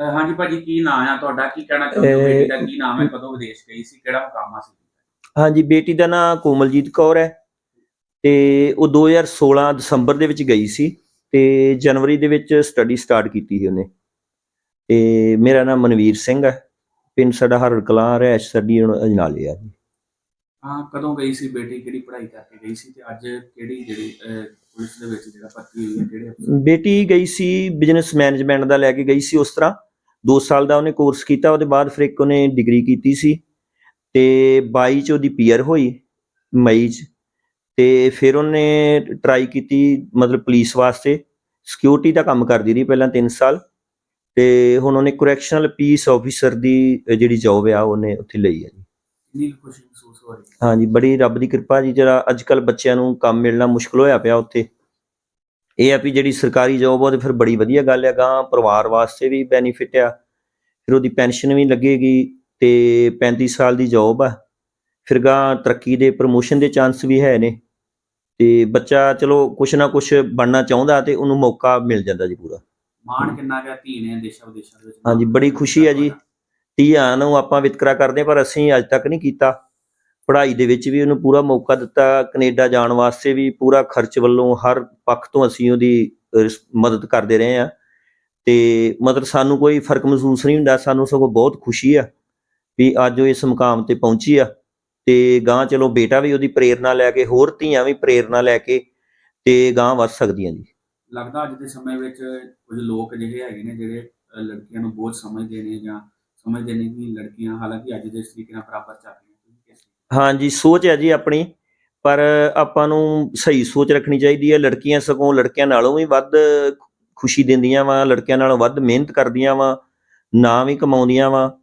ਅਹ ਹਾਂਜੀ ਭਾਜੀ ਕੀ ਨਾਮ ਆ ਤੁਹਾਡਾ? ਕੀ ਕਹਿਣਾ ਚਾਹੁੰਦੇ ਹੋ? ਇਹ- ਬੇਟੀ ਦਾ ਕੀ ਨਾਮ ਹੈ? ਕਦੋਂ ਵਿਦੇਸ਼ ਗਈ ਸੀ? ਕਿਹੜਾ ਮੁਕਾਮ ਸੀ ਹਾਂਜੀ ਬੇਟੀ ਦਾ ਨਾਂ ਕੋਮਲਜੀਤ ਕੌਰ ਹੈ ਤੇ ਉਹ 2016 ਦਸੰਬਰ ਦੇ ਵਿੱਚ ਗਈ ਸੀ ਤੇ ਜਨਵਰੀ ਦੇ ਵਿੱਚ ਸਟੱਡੀ ਸਟਾਰਟ ਕੀਤੀ ਸੀ ਉਹਨੇ। ਤੇ ਮੇਰਾ ਨਾਮ ਮਨਵੀਰ ਸਿੰਘ ਹੈ। ਪਿੰਡ ਸਾਡਾ ਹਰੜ ਕਲਾਂ ਰਹਿਸ਼ ਸਾਡੀ ਅਜਨਾਲੇ ਆ ਜੀ। ਹਾਂ ਕਦੋਂ ਗਈ ਸੀ ਬੇਟੀ? ਕਿਹੜੀ ਪੜ੍ਹਾਈ ਕਰਕੇ ਗਈ ਸੀ ਤੇ ਅੱਜ ਕਿਹੜੀ ਜਿਹੜੀ ਪੁਲਿਸ ਦੇ ਵਿੱਚ ਜਿਹੜਾ ਭਰਤੀ ਹੋਈ ਹੈ ਕਿਹੜੇ? ਬੇਟੀ ਗਈ ਸੀ ਬਿਜ਼ਨਸ ਮੈਨੇਜਮੈਂਟ ਦਾ ਲੈ ਕੇ ਗਈ ਸੀ ਉਸ ਤਰ੍ਹਾਂ। 2 ਸਾਲ ਦਾ ਉਹਨੇ ਕੋਰਸ ਕੀਤਾ ਉਹਦੇ ਬਾਅਦ ਫਿਰ ਇੱਕ ਉਹਨੇ ਡਿਗਰੀ ਕੀਤੀ ਸੀ ਤੇ 22 ਚ ਉਹਦੀ ਪੀਅਰ ਹੋਈ ਮਈ ਚ। ਤੇ ਫਿਰ ਉਹਨੇ ਟਰਾਈ ਕੀਤੀ ਮਤਲਬ ਪੁਲਿਸ ਵਾਸਤੇ। ਸਿਕਿਉਰਿਟੀ ਦਾ ਕੰਮ ਕਰਦੀ ਰਹੀ ਪਹਿਲਾਂ 3 ਸਾਲ ਤੇ ਹੁਣ ਉਹਨੇ ਕਰੈਕਸ਼ਨਲ ਪੀਸ ਆਫੀਸਰ ਦੀ ਜਿਹੜੀ ਜੌਬ ਆ ਉਹਨੇ ਉੱਥੇ ਲਈ ਹੈ ਜੀ। ਕਿੰਨੀ ਖੁਸ਼ੀ ਮਹਿਸੂਸ ਹੈ ਹਾਂਜੀ ਬੜੀ ਰੱਬ ਦੀ ਕਿਰਪਾ ਜੀ ਜਿਹੜਾ ਅੱਜ ਕੱਲ ਬੱਚਿਆਂ ਨੂੰ ਕੰਮ ਮਿਲਣਾ ਮੁਸ਼ਕਲ ਹੋਇਆ ਪਿਆ ਉੱਥੇ। ਇਹ ਆ ਵੀ ਜਿਹੜੀ ਸਰਕਾਰੀ ਜੌਬ ਉਹਦੇ ਫਿਰ ਬੜੀ ਵਧੀਆ ਗੱਲ ਹੈ ਗਾਂ ਪਰਿਵਾਰ ਵਾਸਤੇ ਵੀ ਬੈਨੀਫਿਟ ਆ। ਫਿਰ ਉਹਦੀ ਪੈਨਸ਼ਨ ਵੀ ਲੱਗੇਗੀ ਤੇ 35 ਸਾਲ ਦੀ ਜੌਬ ਆ। ਫਿਰ ਗਾਂ ਤਰੱਕੀ ਦੇ ਪ੍ਰਮੋਸ਼ਨ ਦੇ ਚਾਂਸ ਵੀ ਹੈ ਨੇ। ਤੇ ਬੱਚਾ ਚਲੋ ਕੁਛ ਨਾ ਕੁਛ ਬਣਨਾ ਚਾਹੁੰਦਾ ਤੇ ਉਹਨੂੰ ਮੌਕਾ ਮਿਲ ਜਾਂਦਾ ਜੀ ਪੂਰਾ। ਮਾਣ ਕਿੰਨਾ ਗਿਆ ਧੀ ਨੇ ਦੇਸ਼ਾਂ ਵਿਦੇਸ਼ਾਂ ਦੇ ਵਿੱਚ। ਹਾਂਜੀ, ਬੜੀ ਖੁਸ਼ੀ ਹੈ ਜੀ। ਧੀਆਂ ਨੂੰ ਆਪਾਂ ਵਿਤਕਰਾ ਕਰਦੇ ਪਰ ਅਸੀਂ ਅੱਜ ਤੱਕ ਨਹੀਂ ਕੀਤਾ। ਪੜ੍ਹਾਈ ਦੇ ਵਿੱਚ ਵੀ ਉਹਨੂੰ ਪੂਰਾ ਮੌਕਾ ਦਿੱਤਾ, ਕੈਨੇਡਾ ਜਾਣ ਵਾਸਤੇ ਵੀ ਪੂਰਾ ਖਰਚ ਵੱਲੋਂ ਹਰ ਪੱਖ ਤੋਂ ਅਸੀਂ ਉਹਦੀ ਮਦਦ ਕਰਦੇ ਰਹੇ ਆ ਤੇ ਮਤਲਬ ਸਾਨੂੰ ਕੋਈ ਫ਼ਰਕ ਮਹਿਸੂਸ ਨਹੀਂ ਹੁੰਦਾ, ਸਾਨੂੰ ਸਗੋਂ ਬਹੁਤ ਖੁਸ਼ੀ ਆ ਵੀ ਅੱਜ ਉਹ ਇਸ ਮੁਕਾਮ ਤੇ ਪਹੁੰਚੀ ਆ। ਤੇ ਗਾਂ ਚਲੋ ਬੇਟਾ ਵੀ ਉਹਦੀ ਪ੍ਰੇਰਣਾ ਲੈ ਕੇ, ਹੋਰ ਧੀਆਂ ਵੀ ਪ੍ਰੇਰਣਾ ਲੈ ਕੇ ਤੇ ਗਾਂ ਵੱਧ ਸਕਦੀਆਂ ਜੀ। ਲੱਗਦਾ ਅੱਜ ਦੇ ਸਮੇਂ ਵਿੱਚ ਕੁਝ ਲੋਕ ਅਜਿਹੇ ਹੈਗੇ ਨੇ, ਜਿਹੜੇ ਲੜਕੀਆਂ ਨੂੰ ਬਹੁਤ ਸਮਝਦੇ ਨੇ ਜਾਂ ਸਮਝਦੇ ਨੇ ਕਿ ਲੜਕੀਆਂ, ਹਾਲਾਂਕਿ ਅੱਜ ਦੇ ਇਸ ਤਰੀਕੇ ਨਾਲ ਬਰਾਬਰ ਚੱਲ ਰਹੀਆਂ ਹਾਂਜੀ, ਸੋਚ ਹੈ ਜੀ ਆਪਣੀ, ਪਰ ਆਪਾਂ ਨੂੰ ਸਹੀ ਸੋਚ ਰੱਖਣੀ ਚਾਹੀਦੀ ਹੈ। ਲੜਕੀਆਂ ਸਗੋਂ ਲੜਕਿਆਂ ਨਾਲੋਂ ਵੀ ਵੱਧ ਖੁਸ਼ੀ ਦਿੰਦੀਆਂ ਵਾ, ਲੜਕਿਆਂ ਨਾਲੋਂ ਵੱਧ ਮਿਹਨਤ ਕਰਦੀਆਂ ਵਾ, ਨਾਂ ਵੀ ਕਮਾਉਂਦੀਆਂ ਵਾ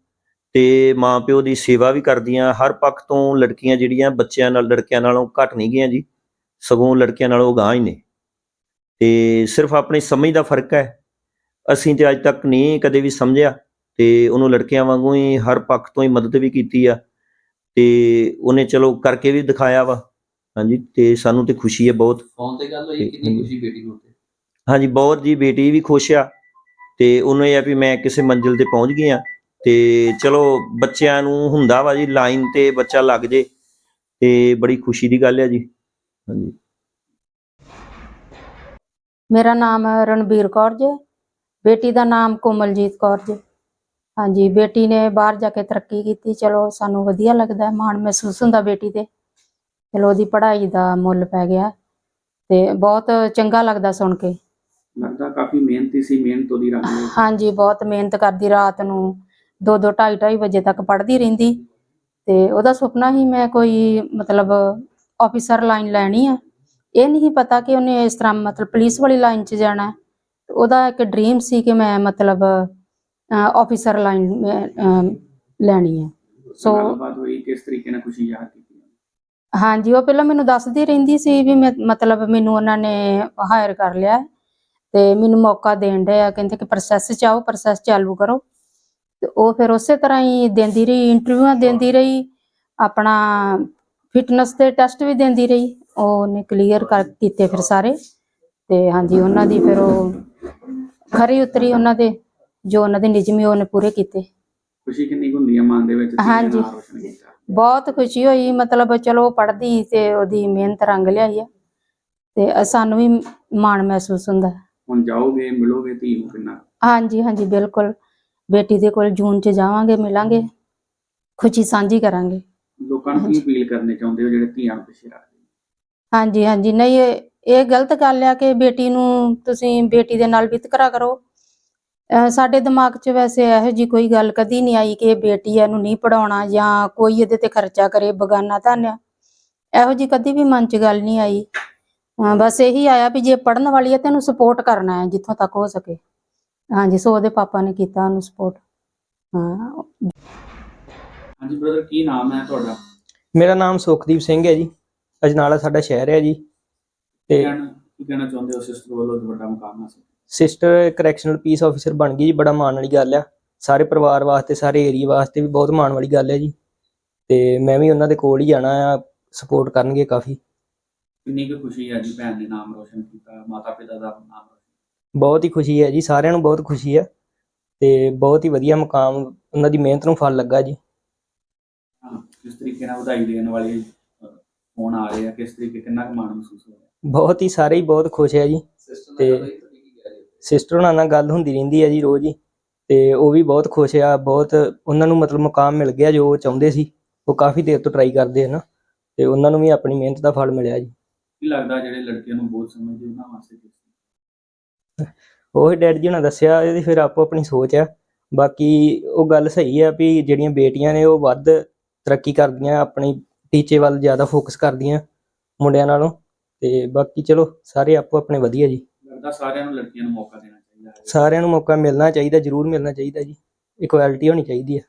ਤੇ ਮਾਪਿਓ ਦੀ ਸੇਵਾ ਵੀ ਕਰਦੀਆਂ। ਹਰ ਪੱਖ ਤੋਂ ਲੜਕੀਆਂ ਜਿਹੜੀਆਂ ਬੱਚਿਆਂ ਨਾਲ, ਲੜਕਿਆਂ ਨਾਲੋਂ ਘੱਟ ਨਹੀਂ ਗਈਆਂ ਜੀ, ਸਗੋਂ ਲੜਕਿਆਂ ਨਾਲੋਂ ਗਾਂਹ ਹੀ ਨੇ। ਤੇ ਸਿਰਫ ਆਪਣੀ ਸਮਝ ਦਾ ਫ਼ਰਕ ਹੈ। ਅਸੀਂ ਤੇ ਅੱਜ ਤੱਕ ਨਹੀਂ ਕਦੇ ਵੀ ਸਮਝਿਆ ਤੇ ਉਹਨੂੰ ਲੜਕਿਆਂ ਵਾਂਗੂ ਹੀ ਹਰ ਪੱਖ ਤੋਂ ਹੀ ਮਦਦ ਵੀ ਕੀਤੀ ਆ। ਤੇ ਉਹਨੇ ਚਲੋ ਕਰਕੇ ਵੀ ਦਿਖਾਇਆ ਵਾ। ਹਾਂਜੀ ਤੇ ਸਾਨੂੰ ਤੇ ਖੁਸ਼ੀ ਹੈ ਬਹੁਤ। ਫੋਨ ਤੇ ਗੱਲ ਹੋਈ ਕਿੰਨੀ। ਖੁਸ਼ੀ ਬੇਟੀ ਨੂੰ ਤੇ ਹਾਂਜੀ ਬਹੁਤ ਜੀ ਬੇਟੀ ਵੀ ਖੁਸ਼ ਆ। ਤੇ ਉਹਨੂੰ ਇਹ ਆ ਵੀ ਮੈਂ ਕਿਸੇ ਮੰਜ਼ਿਲ ਤੇ ਪਹੁੰਚ ਗਈ ਆ। ਤੇ ਚਲੋ ਬੱਚਿਆਂ ਨੂੰ ਹੁੰਦਾ ਵਾ ਜੀ ਲਾਈਨ ਤੇ ਬੱਚਾ ਲੱਗ ਜੇ। ਤੇ ਬੜੀ ਖੁਸ਼ੀ ਦੀ ਗੱਲ ਹੈ ਜੀ। ਹਾਂਜੀ। ਮੇਰਾ ਨਾਮ ਰਣਬੀਰ ਕੌਰ ਜੀ। ਬੇਟੀ ਦਾ ਨਾਮ ਕੋਮਲਜੀਤ ਕੌਰ ਜੀ। ਹਾਂਜੀ ਬੇਟੀ ਨੇ ਬਾਹਰ ਜਾ ਕੇ ਤਰੱਕੀ ਕੀਤੀ। ਚਲੋ ਸਾਨੂੰ ਵਧੀਆ ਲੱਗਦਾ ਹੈ, ਮਾਣ ਮਹਿਸੂਸ ਹੁੰਦਾ ਬੇਟੀ ਤੇ। ਚਲੋ ਉਹਦੀ ਪੜ੍ਹਾਈ ਦਾ ਮੁੱਲ ਪੈ ਗਿਆ ਤੇ ਬਹੁਤ ਚੰਗਾ ਲੱਗਦਾ ਸੁਣ ਕੇ। ਲੱਗਦਾ ਕਾਫੀ ਮਿਹਨਤੀ ਸੀ ਮਿਹਨਤ ਉਹਦੀ ਰੱਖ ਲਈ ਹਾਂਜੀ ਬਹੁਤ ਮਿਹਨਤ ਕਰਦੀ ਰਾਤ ਨੂੰ 2 2 2.5 2.5 ਵਜੇ ਤੱਕ ਪੜ੍ਹਦੀ ਰਹਿੰਦੀ। ਤੇ ਉਹਦਾ ਸੁਪਨਾ ਹੀ ਮੈਂ ਕੋਈ ਮਤਲਬ ਆਫੀਸਰ ਲਾਈਨ ਲੈਣੀ ਆ। ਇਹ ਨਹੀਂ ਪਤਾ ਕਿ ਉਹਨੇ ਇਸ ਤਰ੍ਹਾਂ ਮਤਲਬ ਪੁਲਿਸ ਵਾਲੀ ਲਾਈਨ 'ਚ ਜਾਣਾ। ਹੈ। ਉਹਦਾ ਇੱਕ ਡ੍ਰੀਮ ਸੀ ਕਿ ਮੈਂ ਮਤਲਬ ਆਫੀਸਰ ਲਾਈਨ ਲੈਣੀ ਹੈ। ਸੋ- ਗੱਲਬਾਤ ਹੋਈ ਕਿਸ ਤਰੀਕੇ ਨਾਲ ਖੁਸ਼ੀ ਜ਼ਾਹਰ ਕੀਤੀ? ਹਾਂਜੀ ਉਹ ਪਹਿਲਾਂ ਮੈਨੂੰ ਦੱਸਦੀ ਰਹਿੰਦੀ ਸੀ ਵੀ ਮੈਂ ਮਤਲਬ ਮੈਨੂੰ ਉਹਨਾਂ ਨੇ ਹਾਇਰ ਕਰ ਲਿਆ ਤੇ ਮੈਨੂੰ ਮੌਕਾ ਦੇਣ ਡਏ ਆ। ਕਹਿੰਦੇ ਕਿ ਪ੍ਰੋਸੈਸ ਚ ਆਓ ਪ੍ਰੋਸੈਸ ਚਾਲੂ ਕਰੋ। ਤੇ ਉਹ ਫਿਰ ਉਸੇ ਤਰ੍ਹਾਂ ਹੀ ਦਿੰਦੀ ਰਹੀ ਇੰਟਰਵਿਊਆਂ ਦਿੰਦੀ ਰਹੀ ਆਪਣਾ ਫਿਟਨੈਸ ਦੇ ਟੈਸਟ ਵੀ ਦਿੰਦੀ ਰਹੀ। ਉਹ ਉਹਨੇ ਕਲੀਅਰ ਕਰ ਕੀਤੇ ਫਿਰ ਸਾਰੇ। ਤੇ ਹਾਂਜੀ ਉਹਨਾਂ ਦੀ ਫਿਰ ਉਹ ਖਰੀ ਉਤਰੀ ਉਹਨਾਂ ਦੇ। ਜੋ ਉਹਨਾਂ ਦੇ ਨਿਯਮੀ ਉਹਨੇ ਪੂਰੇ ਕੀਤੇ। ਖੁਸ਼ੀ ਕਿੰਨੀ ਕੁ ਹੁੰਦੀ ਹੈ ਮਨ ਦੇ ਵਿੱਚ ਧੀ ਨੇ ਹਾਂਜੀ। ਨਾਮ ਰੋਸ਼ਨ ਕੀਤਾ। ਬਹੁਤ ਖੁਸ਼ੀ ਹੋਈ ਮਤਲਬ ਚਲੋ ਪੜ੍ਹਦੀ ਤੇ ਉਹਦੀ ਮਿਹਨਤ ਰੰਗ ਲਿਆਈ ਆ। ਤੇ ਅ- ਸਾਨੂੰ ਵੀ ਮਾਣ ਮਹਿਸੂਸ ਹੁੰਦਾ। ਹੈ। ਹੁਣ ਜਾਓਗੇ ਮਿਲੋਗੇ ਧੀ ਨੂੰ ਕਿੰਨਾ? ਹਾਂਜੀ ਹਾਂਜੀ ਬਿਲਕੁਲ। ਬੇਟੀ ਦੇ ਕੋਲ ਜੂਨ ਚ ਜਾਵਾਂਗੇ ਮਿਲਾਂਗੇ। ਖੁਸ਼ੀ ਸਾਂਝੀ ਕਰਾਂਗੇ। ਲੋਕਾਂ ਨੂੰ ਕੀ ਹਾਂਜੀ। ਅਪੀਲ ਕਰਨੇ ਚਾਹੁੰਦੇ ਹੋ ਜਿਹੜੇ ਧੀਆਂ ਨੂੰ ਪਿੱਛੇ ਰੱਖਦੇ ਨੇ? ਹਾਂਜੀ ਹਾਂਜੀ। ਨਹੀਂ ਇਹ ਇਹ ਗਲਤ ਗੱਲ ਆ ਕਿ ਬੇਟੀ ਨੂੰ ਤੁਸੀਂ ਬੇਟੀ ਦੇ ਨਾਲ ਵਿਤਕਰਾ ਕਰੋ। ਸਾਡੇ ਦਿਮਾਗ 'ਚ ਵੈਸੇ ਇਹੋ ਜੀ ਕੋਈ ਗੱਲ ਕਦੀ ਨਹੀਂ ਆਈ ਕਿ ਇਹ ਬੇਟੀ ਆ, ਇਹਨੂੰ ਨਹੀਂ ਪੜਾਉਣਾ ਜਾਂ ਕੋਈ ਇਹਦੇ ਤੇ ਖਰਚਾ ਕਰੇ ਬਗਾਨਾ ਧਨ ਇਹੋ ਜੀ ਕਦੀ ਵੀ ਮਨ 'ਚ ਗੱਲ ਨਹੀਂ ਆਈ। ਬਸ ਇਹੀ ਆਇਆ ਵੀ ਜੇ ਪੜਨ ਵਾਲੀ ਹੈ ਤੇ ਇਹਨੂੰ ਸਪੋਰਟ ਕਰਨਾ ਹੈ ਜਿੱਥੋਂ ਤੱਕ ਹੋ ਸਕੇ। ਹਾਂਜੀ ਸੋ ਉਹਦੇ ਪਾਪਾ ਨੇ ਕੀਤਾ ਉਹਨੂੰ ਸਪੋਰਟ ਹਾਂ। ਹਾਂਜੀ ਬ੍ਰਦਰ ਕੀ ਨਾਮ ਹੈ ਤੁਹਾਡਾ? ਮੇਰਾ ਨਾਮ ਸੁਖਦੀਪ ਸਿੰਘ ਹੈ ਜੀ। ਅਜਨਾਲਾ ਸਾਡਾ ਸ਼ਹਿਰ ਹੈ ਜੀ। ਤੇ ਕਹਿਣਾ ਕੀ ਕਹਿਣਾ ਚਾਹੁੰਦੇ ਹੋ ਸਿਸਟਰ ਵੱਲੋਂ ਵੱਡਾ ਮੁਕਾਮ ਹਾਸਲ ਸਿਸਟਰ ਕਰੈਕਸ਼ਨਲ ਪੀਸ ਆਫੀਸਰ ਬਣ ਗਈ ਜੀ ਬੜਾ ਮਾਣ ਵਾਲੀ ਗੱਲ ਆ। ਸਾਰੇ ਪਰਿਵਾਰ ਵਾਸਤੇ ਸਾਰੇ ਏਰੀਆ ਵਾਸਤੇ ਵੀ ਬਹੁਤ ਮਾਣ ਵਾਲੀ ਗੱਲ ਹੈ ਜੀ। ਤੇ ਮੈਂ ਵੀ ਉਹਨਾਂ ਦੇ ਕੋਲ ਹੀ ਜਾਣਾ ਆ ਸਪੋਰਟ ਕਰਨਗੇ ਕਾਫੀ। ਕਿੰਨੀ ਕੁ ਖੁਸ਼ੀ ਹੈ ਜੀ ਭੈਣ ਨੇ ਨਾਮ ਰੋਸ਼ਨ ਕੀਤਾ ਮਾਤਾ ਪਿਤਾ ਦਾ ਨਾਮ ਰੋਸ਼ਨ ਬਹੁਤ ਹੀ ਖੁਸ਼ੀ ਹੈ ਜੀ ਸਾਰਿਆਂ ਨੂੰ ਬਹੁਤ ਖੁਸ਼ੀ ਹੈ ਤੇ ਬਹੁਤ ਹੀ ਵਧੀਆ ਮੁਕਾਮ ਉਹਨਾਂ ਦੀ ਮਿਹਨਤ ਨੂੰ ਫਲ ਲੱਗਾ ਜੀ। ਕਿਸ ਤਰੀਕੇ ਨਾਲ ਵਧਾਈ ਦੇਣ ਵਾਲੇ ਫੋਨ ਆ ਰਹੇ ਆ ਕਿਸ ਤਰੀਕੇ ਕਿੰਨਾ ਕੁ ਮਾਣ ਮਹਿਸੂਸ ਹੋ ਰਿਹਾ? ਬਹੁਤ ਹੀ ਸਾਰੇ ਹੀ ਬਹੁਤ ਖੁਸ਼ ਹੈ ਜੀ। ਤੇ? ਸਿਸਟਰ ਉਹਨਾਂ ਨਾਲ ਗੱਲ ਹੁੰਦੀ ਰਹਿੰਦੀ ਹੈ ਜੀ ਰੋਜ਼ ਹੀ। ਤੇ ਉਹ ਵੀ ਬਹੁਤ ਖੁਸ਼ ਆ ਬਹੁਤ ਉਹਨਾਂ ਨੂੰ ਮਤਲਬ ਮੁਕਾਮ ਮਿਲ ਗਿਆ ਜੋ ਉਹ ਚਾਹੁੰਦੇ ਸੀ। ਉਹ ਕਾਫੀ ਦੇਰ ਤੋਂ ਟਰਾਈ ਕਰਦੇ ਹਨ ਤੇ ਉਹਨਾਂ ਨੂੰ ਵੀ ਆਪਣੀ ਮਿਹਨਤ ਦਾ ਫਲ ਮਿਲਿਆ ਜੀ। ਕੀ ਲੱਗਦਾ ਜਿਹੜੇ ਲੜਕਿਆਂ ਨੂੰ ਬਹੁਤ ਸਮਝਦੇ ਉਹਨਾਂ ਵਾਸਤੇ ਉਹ ਡੈਡ ਜੀ ਨੇ ਦੱਸਿਆ ਇਹਦੀ ਫਿਰ ਆਪੋ ਆਪਣੀ ਸੋਚ ਆ। ਬਾਕੀ ਉਹ ਗੱਲ ਸਹੀ ਆ ਵੀ ਜਿਹੜੀਆਂ ਬੇਟੀਆਂ ਨੇ ਉਹ ਵੱਧ ਤਰੱਕੀ ਕਰਦੀਆਂ ਆਪਣੀ ਟੀਚੇ ਵੱਲ ਜ਼ਿਆਦਾ ਫੋਕਸ ਕਰਦੀਆਂ ਮੁੰਡਿਆਂ ਨਾਲੋਂ। ਤੇ ਬਾਕੀ ਚਲੋ ਸਾਰੇ ਆਪੋ ਆਪਣੇ ਵਧੀਆ ਜੀ। ਲੱਗਦਾ ਸਾਰਿਆਂ ਨੂੰ ਲੜਕੀਆਂ ਨੂੰ ਮੌਕਾ ਦੇਣਾ ਚਾਹੀਦਾ ਹੈ। ਸਾਰਿਆਂ ਨੂੰ ਮੌਕਾ ਮਿਲਣਾ ਚਾਹੀਦਾ ਜ਼ਰੂਰ ਮਿਲਣਾ ਚਾਹੀਦਾ ਜੀ। ਇਕੁਐਲਿਟੀ ਹੋਣੀ ਚਾਹੀਦੀ ਹੈ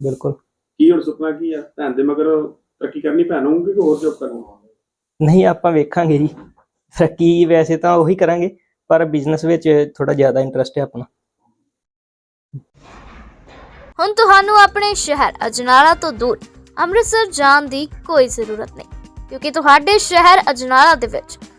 ਬਿਲਕੁਲ। ਕੀ ਹੁਣ ਸੁਪਨਾ ਕੀ ਆ? ਭੈਣ ਦੇ ਮਗਰ ਤਰੱਕੀ ਕਰਨੀ ਭੈਣ ਹੋਊਗੀ ਕਿ ਹੋਰ ਜੋਬ ਕਰਨੀ? ਨਹੀਂ ਆਪਾਂ ਵੇਖਾਂਗੇ ਜੀ। ਤਰੱਕੀ ਵੈਸੇ ਤਾਂ ਉਹੀ ਕਰਾਂਗੇ ਪਰ ਬਿਜ਼ਨਸ ਵਿੱਚ ਥੋੜਾ ਜ਼ਿਆਦਾ ਇੰਟਰਸਟ ਹੈ ਆਪਣਾ। ਹੁਣ ਤੁਹਾਨੂੰ ਆਪਣੇ ਸ਼ਹਿਰ ਅਜਨਾਲਾ ਤੋਂ ਦੂਰ ਅੰਮ੍ਰਿਤਸਰ ਜਾਣ ਦੀ ਕੋਈ ਜ਼ਰੂਰਤ ਨਹੀਂ ਕਿਉਂਕਿ ਤੁਹਾਡੇ ਸ਼ਹਿਰ ਅਜਨਾਲਾ ਦੇ ਵਿੱਚ